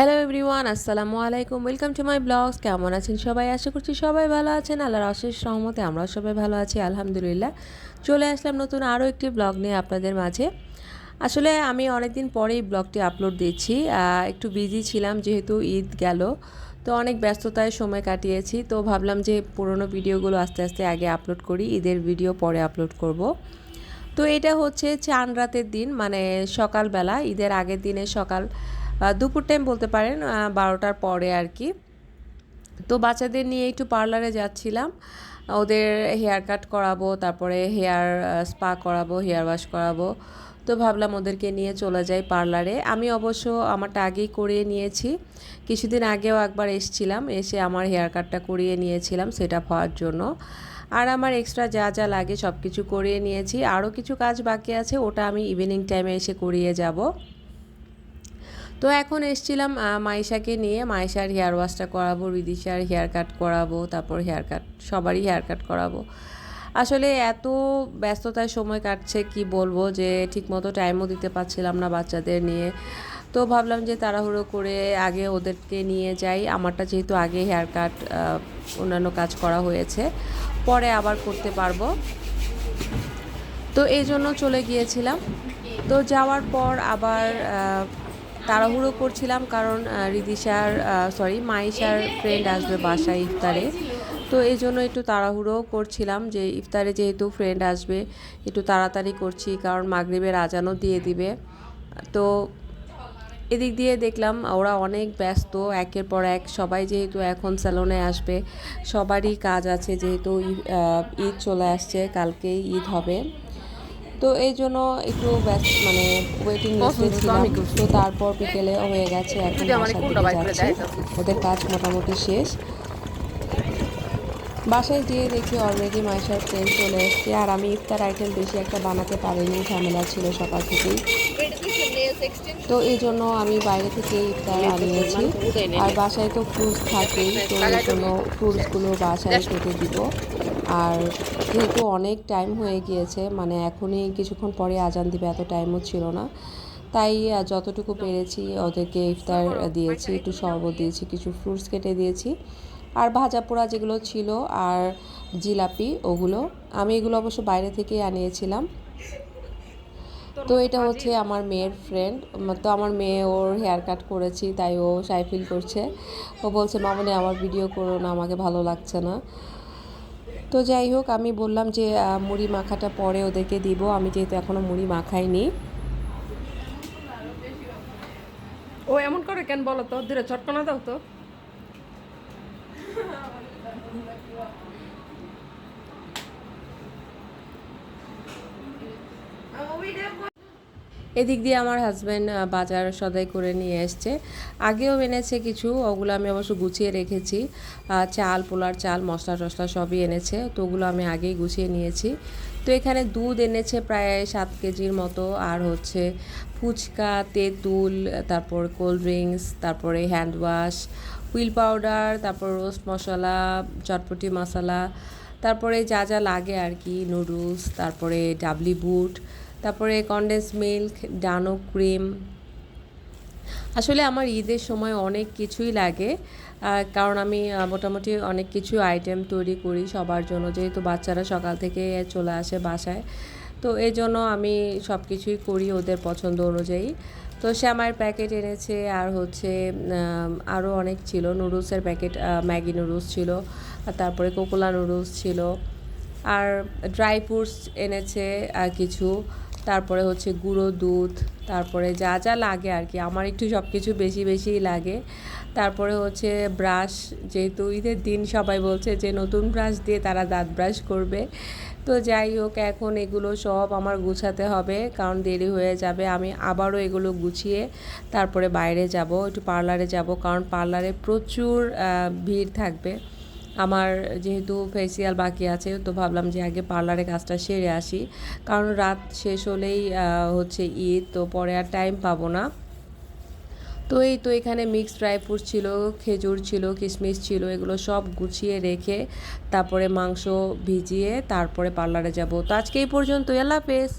Hello everyone আসসালামু আলাইকুম। Welcome to my blogs কেমন আছেন সবাই? আশা করছি সবাই ভালো আছেন। আল্লাহর অশেষ সহমতে আমরাও সবাই ভালো আছি, আলহামদুলিল্লাহ। চলে আসলাম নতুন আরও একটি ব্লগ নিয়ে আপনাদের মাঝে। আসলে আমি অনেকদিন পরেই ব্লগটি আপলোড দিচ্ছি। একটু বিজি ছিলাম যেহেতু ঈদ গেল, তো অনেক ব্যস্ততায় সময় কাটিয়েছি। তো ভাবলাম যে পুরনো ভিডিওগুলো আস্তে আস্তে আগে আপলোড করি, ঈদের ভিডিও পরে আপলোড করব। তো এটা হচ্ছে চান রাতের দিন মানে সকালবেলা, ঈদের আগের দিনে সকাল। দুপুর টাইম বলতে পারেন বারোটার পরে আর কি। তো বাচ্চাদের নিয়ে একটু পার্লারে যাচ্ছিলাম। ওদের হেয়ার কাট করাবো, তারপরে হেয়ার স্পা করাবো হেয়ার ওয়াশ করাবো। তো ভাবলাম ওদেরকে নিয়ে চলে যাই পার্লারে আমি অবশ্য আমারটা আগেই করিয়ে নিয়েছি। কিছুদিন আগেও একবার এসছিলাম, এসে আমার হেয়ার কাটটা করিয়ে নিয়েছিলাম সেট আপ হওয়ার জন্য। আর আমার এক্সট্রা যা যা লাগে সব কিছু করিয়ে নিয়েছি। আরও কিছু কাজ বাকি আছে, ওটা আমি ইভিনিং টাইমে এসে করিয়ে যাব। তো এখন এসছিলাম মাইশাকে নিয়ে। মাইশার হেয়ার ওয়াশটা করাবো, রিদিশার হেয়ার কাট করাবো, তারপর হেয়ার কাট সবারই হেয়ার কাট করাবো। আসলে এত ব্যস্ততায় সময় কাটছে, কি বলব যে ঠিকমতো টাইমও দিতে পারছিলাম না বাচ্চাদের নিয়ে। তো ভাবলাম যে তাড়াহুড়ো করে আগে ওদেরকে নিয়ে যাই। আমারটা যেহেতু আগে হেয়ার কাট অন্যান্য কাজ করা হয়েছে, পরে আবার করতে পারব। তো এই জন্য চলে গিয়েছিলাম। তো যাওয়ার পর আবার তাড়াহুড়ো করছিলাম কারণ রিদিশার সরি মাইশার ফ্রেন্ড আসবে বাসায় ইফতারে। তো এই জন্য একটু তাড়াহুড়োও করছিলাম যে ইফতারে যেহেতু ফ্রেন্ড আসবে, একটু তাড়াতাড়ি করছি কারণ মাগরিবের আজানও দিয়ে দিবে। তো এদিক দিয়ে দেখলাম ওরা অনেক ব্যস্ত, একের পর এক সবাই যেহেতু এখন স্যালনে আসবে, সবারই কাজ আছে যেহেতু ঈদ চলে আসছে, কালকেই ঈদ হবে। তো এই জন্য একটু ব্যস্ত মানে ওয়েটিং লিস্টে ছিলাম। তো তারপর বিকেলে হয়ে গেছে এখন যাচ্ছি। ওদের কাজ মোটামুটি শেষ। বাসায় গিয়ে দেখি অলরেডি মাইশার ট্রেন চলে এসছে আর আমি ইফতার আইটেম বেশি একটা বানাতে পারিনি ঝামেলা ছিল সকাল থেকেই। তো এই জন্য আমি বাইরে থেকে ইফতার আনিয়েছি। আর বাসায় তো ফ্রুটস থাকেই তো এই জন্য ফ্রুটসগুলো বাসায় কেটে দিব। আর যেহেতু অনেক টাইম হয়ে গিয়েছে মানে এখনই কিছুক্ষণ পরে আজান দিবে এত টাইমও ছিল না। তাই যতটুকু পেরেছি ওদেরকে ইফতার দিয়েছি, একটু শরবত দিয়েছি, কিছু ফ্রুটস কেটে দিয়েছি। আর ভাজা পোড়া যেগুলো ছিল আর জিলাপি, ওগুলো আমি এগুলো অবশ্য বাইরে থেকেই আনিয়েছিলাম। তো এটা হচ্ছে আমার মেয়ের ফ্রেন্ড তো আমার মেয়ে ওর হেয়ার কাট করেছি, তাই ও সাই ফিল করছে। ও বলছে, মামনি, আমার ভিডিও করো না, আমাকে ভালো লাগছে না। তো যাই হোক, আমি বললাম যে মুড়ি মাখাটা পরে ওদেরকে দিব। আমি যেহেতু এখনও মুড়ি মাখাইনি। ও, এমন করে কেন বলো তো? দূরে চটকনা দাও তো। এদিক দিয়ে আমার হাজব্যান্ড বাজার সদাই করে নিয়ে এসছে। আগেও এনেছে কিছু, ওগুলো আমি অবশ্য গুছিয়ে রেখেছি। চাল, পোলার চাল, মশলা টশলা সবই এনেছে, তো ওগুলো আমি আগেই গুছিয়ে নিয়েছি। তো এখানে দুধ এনেছে প্রায় সাত কেজির মতো, আর হচ্ছে ফুচকা, তেঁতুল, তারপর কোল্ড ড্রিঙ্কস তারপরে হ্যান্ড ওয়াশ হুইল পাউডার, তারপর রোস্ট মশলা, চটপটি মশলা, তারপরে যা যা লাগে আর কি নুডলস তারপরে ডাবলি বুট তারপরে কন্ডেন্স মিল্ক ডানো ক্রিম আসলে আমার ঈদের সময় অনেক কিছুই লাগে। কারণ আমি মোটামুটি অনেক কিছু আইটেম তৈরি করি সবার জন্য। যেহেতু বাচ্চারা সকাল থেকে চলে আসে বাসায়। তো এই জন্য আমি সব কিছুই করি ওদের পছন্দ অনুযায়ী। তো শ্যামার প্যাকেট এনেছে আর হচ্ছে আরও অনেক ছিল। নুডলসের প্যাকেট ম্যাগি নুডলস ছিল। আর তারপরে কোকোলা নুডলস ছিল। আর ড্রাই ফ্রুটস এনেছে কিছু। তারপরে হচ্ছে গুঁড়ো দুধ, তারপরে যা যা লাগে আর কি। আমার একটু সব কিছু বেশি বেশিই লাগে। তারপরে হচ্ছে ব্রাশ যেহেতু ঈদের দিন সবাই বলছে যে নতুন ব্রাশ দিয়ে তারা দাঁত ব্রাশ করবে। তো যাই হোক, এখন এগুলো সব আমার গুছাতে হবে, কারণ দেরি হয়ে যাবে। আমি আবারও এগুলো গুছিয়ে তারপরে বাইরে যাব, একটু পার্লারে যাব, কারণ পার্লারে প্রচুর ভিড় থাকবে। আমার যেহেতু ফেসিয়াল বাকি আছে, তো ভাবলাম যে আগে পার্লারে কাজটা সেরে আসি। কারণ রাত শেষ হলেই হচ্ছে ঈদ, তো পরে আর টাইম পাবো না। তো এই তো এখানে মিক্সড ড্রাই ফ্রুট ছিল, খেজুর ছিল, কিশমিশ ছিল, এগুলো সব গুছিয়ে রেখে তারপরে মাংস ভিজিয়ে তারপরে পার্লারে যাব। তো আজকে এই পর্যন্ত আল্লাহ হাফেজ।